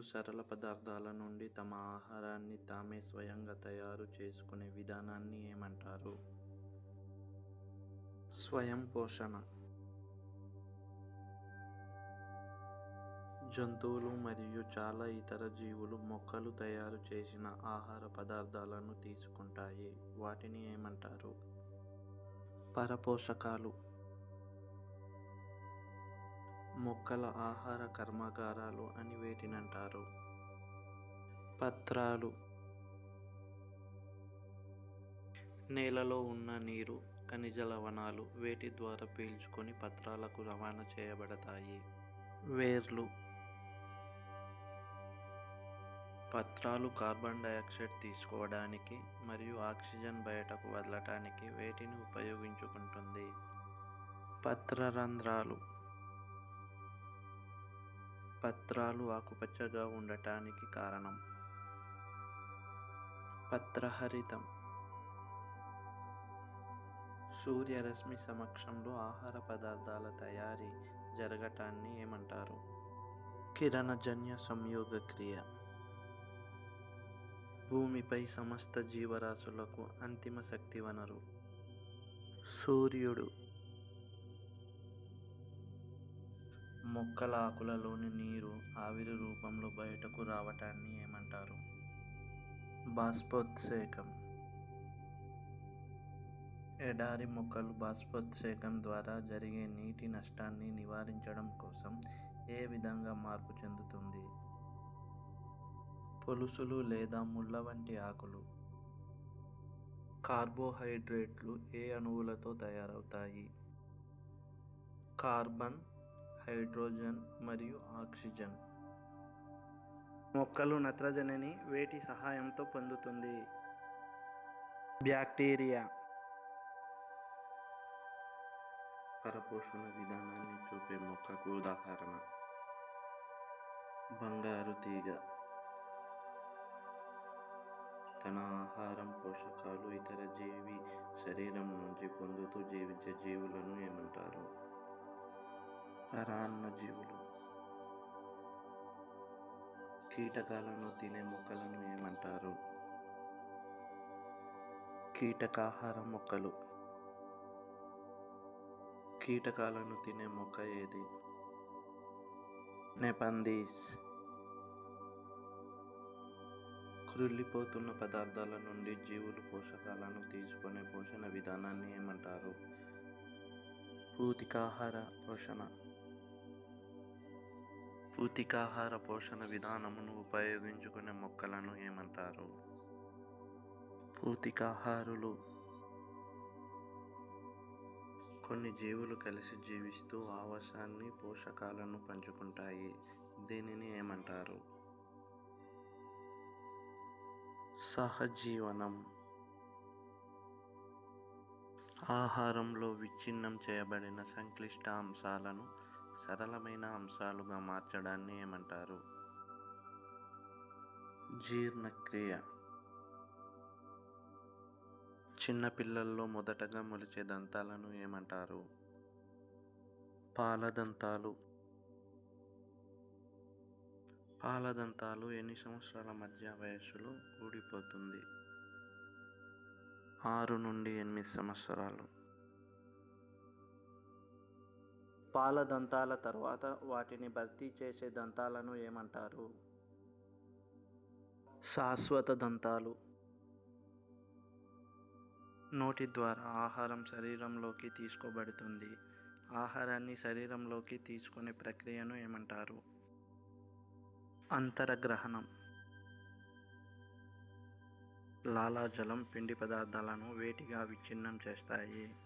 జీవులు సరళ పదార్థాల నుండి తమ ఆహారాన్ని తామే స్వయంగా తయారు చేసుకునే విధానాన్ని ఏమంటారు? స్వయం పోషణ. జంతువులు మరియు చాలా ఇతర జీవులు మొక్కలు తయారు చేసిన ఆహార పదార్థాలను తీసుకుంటాయి. వాటిని ఏమంటారు? పరపోషకాలు. మొక్కల ఆహార కర్మాగారాలు అని వేటినంటారు? పత్రాలు. నేలలో ఉన్న నీరు ఖనిజ లవణాలు వేటి ద్వారా పీల్చుకొని పత్రాలకు రవాణా చేయబడతాయి. వేర్లు. పత్రాలు కార్బన్ డైఆక్సైడ్ తీసుకోవడానికి మరియు ఆక్సిజన్ బయటకు వదలటానికి వేటిని ఉపయోగించుకుంటుంది? పత్రరంధ్రాలు. పత్రాలు ఆకుపచ్చగా ఉండటానికి కారణం. పత్రహరితం. సూర్యరశ్మి సమక్షంలో ఆహార పదార్థాల తయారీ జరగటాన్ని ఏమంటారు? కిరణజన్య సంయోగ క్రియ. భూమిపై సమస్త జీవరాశులకు అంతిమ శక్తి వనరు. సూర్యుడు మొక్కల ఆకులలోని నీరు ఆవిరి రూపంలో బయటకు రావటాన్ని ఏమంటారు? బాష్పోత్సేకం. ఎడారి మొక్కలు బాష్పోత్సేకం ద్వారా జరిగే నీటి నష్టాన్ని నివారించడం కోసం ఏ విధంగా మార్పు చెందుతుంది? పొలుసులు లేదా ముళ్ళ వంటి ఆకులు. కార్బోహైడ్రేట్లు ఏ అణువులతో తయారవుతాయి? కార్బన్ హైడ్రోజన్ మరియు ఆక్సిజన్. మొక్కలు నత్రజనిని వేటి సహాయంతో పొందుతుంది. బ్యాక్టీరియా. పరపోషణ విధానాన్ని చూపే మొక్కకు ఉదాహరణ. బంగారు తీగ. తన ఆహారం పోషకాలు ఇతర జీవి శరీరం నుంచి పొందుతూ జీవించే జీవులను ఏమంటారు? పరాన్న జీవులు కీటకాలను తినే మొక్కలను ఏమంటారు? కీటకాహార మొక్కలు. కీటకాలను తినే మొక్క ఏది? నెపందీస్. కృల్లిపోతున్న పదార్థాల నుండి జీవులు పోషకాలను తీసుకునే పోషణ విధానాన్ని ఏమంటారు? పూతికాహార పోషణ. పూతికాహార పోషణ విధానమును ఉపయోగించుకునే మొక్కలను ఏమంటారు? పూతికాహారులు కొన్ని జీవులు కలిసి జీవిస్తూ ఆవాసాన్ని పోషకాలను పంచుకుంటాయి. దీనిని ఏమంటారు? సహజీవనం. ఆహారంలో విచ్ఛిన్నం చేయబడిన సంక్లిష్ట అంశాలను సరళమైన అంశాలుగా మార్చడాన్ని ఏమంటారు? జీర్ణక్రియ. చిన్నపిల్లల్లో మొదటగా మొలిచే దంతాలను ఏమంటారు? పాలదంతాలు. పాలదంతాలు ఎన్ని సంవత్సరాల మధ్య వయస్సులో ఊడిపోతుంది? ఆరు నుండి ఎనిమిది సంవత్సరాలు. పాల దంతాల తర్వాత వాటిని భర్తీ చేసే దంతాలను ఏమంటారు? శాశ్వత దంతాలు. నోటి ద్వారా ఆహారం శరీరంలోకి తీసుకోబడుతుంది. ఆహారాన్ని శరీరంలోకి తీసుకునే ప్రక్రియను ఏమంటారు? అంతరగ్రహణం. లాలాజలం పిండి పదార్థాలను వేటిగా విచ్ఛిన్నం చేస్తాయి?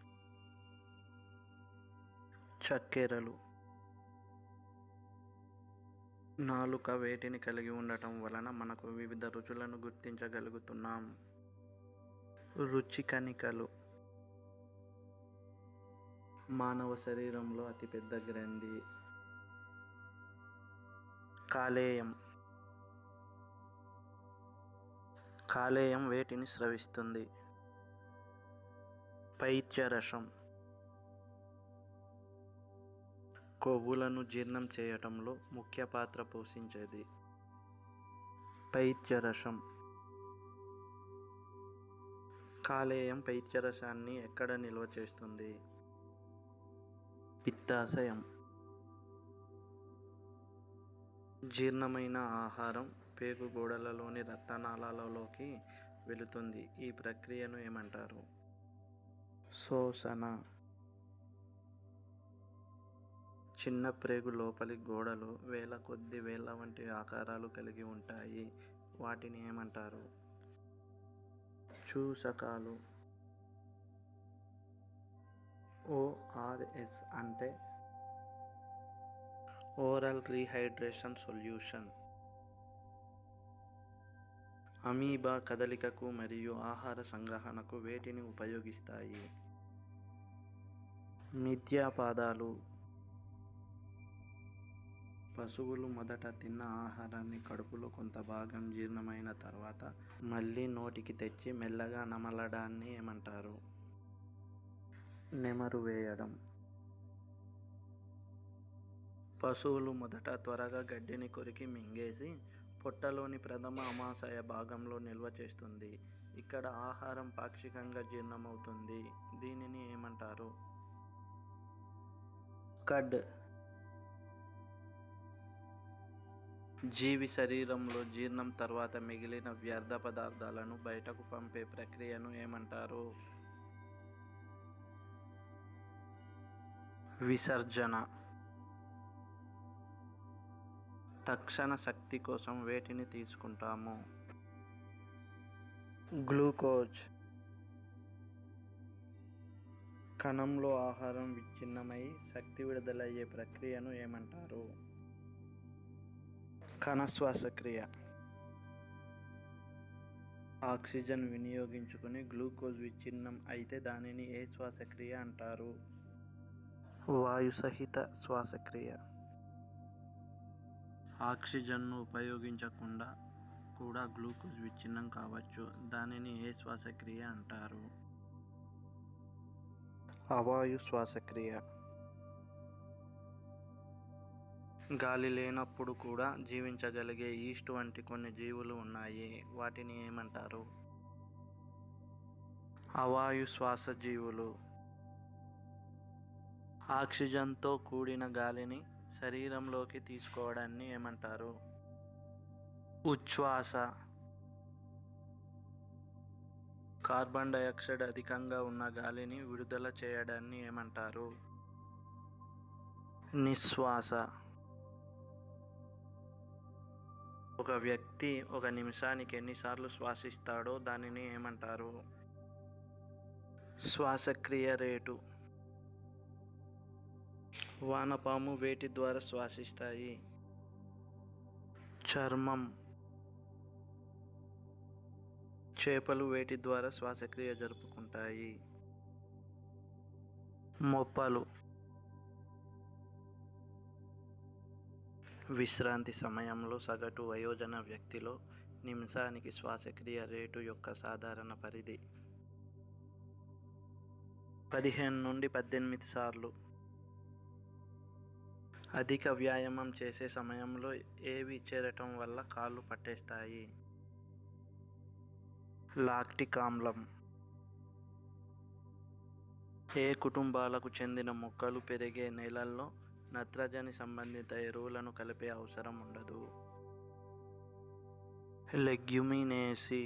చక్కెరలు. నాలుక వేటిని కలిగి ఉండటం వలన మనకు వివిధ రుచులను గుర్తించగలుగుతున్నాం. రుచి కణికలు. మానవ శరీరంలో అతిపెద్ద గ్రంథి. కాలేయం. కాలేయం వేటిని స్రవిస్తుంది. పైత్యరసం. కొవ్వులను జీర్ణం చేయటంలో ముఖ్య పాత్ర పోషించేది. పైత్యరసం. కాలేయం పైత్యరసాన్ని ఎక్కడ నిల్వ చేస్తుంది? పిత్తాశయం. జీర్ణమైన ఆహారం పేగు గోడలలోని రక్తనాళాలలోకి వెళుతుంది. ఈ ప్రక్రియను ఏమంటారు? శోషణ. చిన్న ప్రేగు లోపలి గోడలు వేల కొద్ది వేళ్ళ వంటి ఆకారాలు కలిగి ఉంటాయి. వాటిని ఏమంటారు? చూసకాలు. ఓఆర్ఎస్ అంటే ఓరల్ రీహైడ్రేషన్ సొల్యూషన్. అమీబా కదలికకు మరియు ఆహార సంగ్రహణకు వేటిని ఉపయోగిస్తాయి? మిథ్యాపాదాలు. పశువులు మొదట తిన్న ఆహారాన్ని కడుపులో కొంత భాగం జీర్ణమైన తర్వాత మళ్ళీ నోటికి తెచ్చి మెల్లగా నమలడాన్ని ఏమంటారు? నెమరు వేయడం. పశువులు మొదట త్వరగా గడ్డిని కొరికి మింగేసి పొట్టలోని ప్రథమ అమాశయ భాగంలో నిల్వ చేస్తుంది. ఇక్కడ ఆహారం పాక్షికంగా జీర్ణమవుతుంది. దీనిని ఏమంటారు? కడ్. జీవి శరీరంలో జీర్ణం తర్వాత మిగిలిన వ్యర్థ పదార్థాలను బయటకు పంపే ప్రక్రియను ఏమంటారు? విసర్జన. తక్షణ శక్తి కోసం వేటిని తీసుకుంటాము? గ్లూకోజ్. కణంలో ఆహారం విచ్ఛిన్నమై శక్తి విడుదలయ్యే ప్రక్రియను ఏమంటారు? కణ శ్వాసక్రియ. ఆక్సిజన్ వినియోగించుకుని గ్లూకోజ్ విచ్ఛిన్నం అయితే దానిని ఏ శ్వాసక్రియ అంటారు? వాయు సహిత శ్వాసక్రియ. ఆక్సిజన్ను ఉపయోగించకుండా కూడా గ్లూకోజ్ విచ్ఛిన్నం కావచ్చు. దానిని ఏ శ్వాసక్రియ అంటారు? అవాయు శ్వాసక్రియ. గాలి లేనప్పుడు కూడా జీవించగలిగే ఈస్ట్ వంటి కొన్ని జీవులు ఉన్నాయి. వాటిని ఏమంటారు? అవాయు శ్వాస జీవులు. ఆక్సిజన్తో కూడిన గాలిని శరీరంలోకి తీసుకోవడాన్ని ఏమంటారు? ఉచ్ఛ్వాస. కార్బన్ డైఆక్సైడ్ అధికంగా ఉన్న గాలిని విడుదల చేయడాన్ని ఏమంటారు? నిశ్వాస. ఒక వ్యక్తి ఒక నిమిషానికి ఎన్నిసార్లు శ్వాసిస్తాడో దానిని ఏమంటారు? శ్వాసక్రియ రేటు. వానపాము వేటి ద్వారా శ్వాసిస్తాయి? చర్మం. చేపలు వేటి ద్వారా శ్వాసక్రియ జరుపుకుంటాయి? మొప్పలు. విశ్రాంతి సమయంలో సగటు వయోజన వ్యక్తిలో నిమిషానికి శ్వాసక్రియ రేటు యొక్క సాధారణ పరిధి పదిహేను నుండి పద్దెనిమిది సార్లు. అధిక వ్యాయామం చేసే సమయంలో ఏవి చేరటం వల్ల కాళ్ళు పట్టేస్తాయి? లాక్టిక్ ఆమ్లం ఏ కుటుంబాలకు చెందిన మొక్కలు పెరిగే నేలల్లో నత్రజని సంబంధిత ఎరువులను కలిపే అవసరం ఉండదు. లెగ్యుమినేసి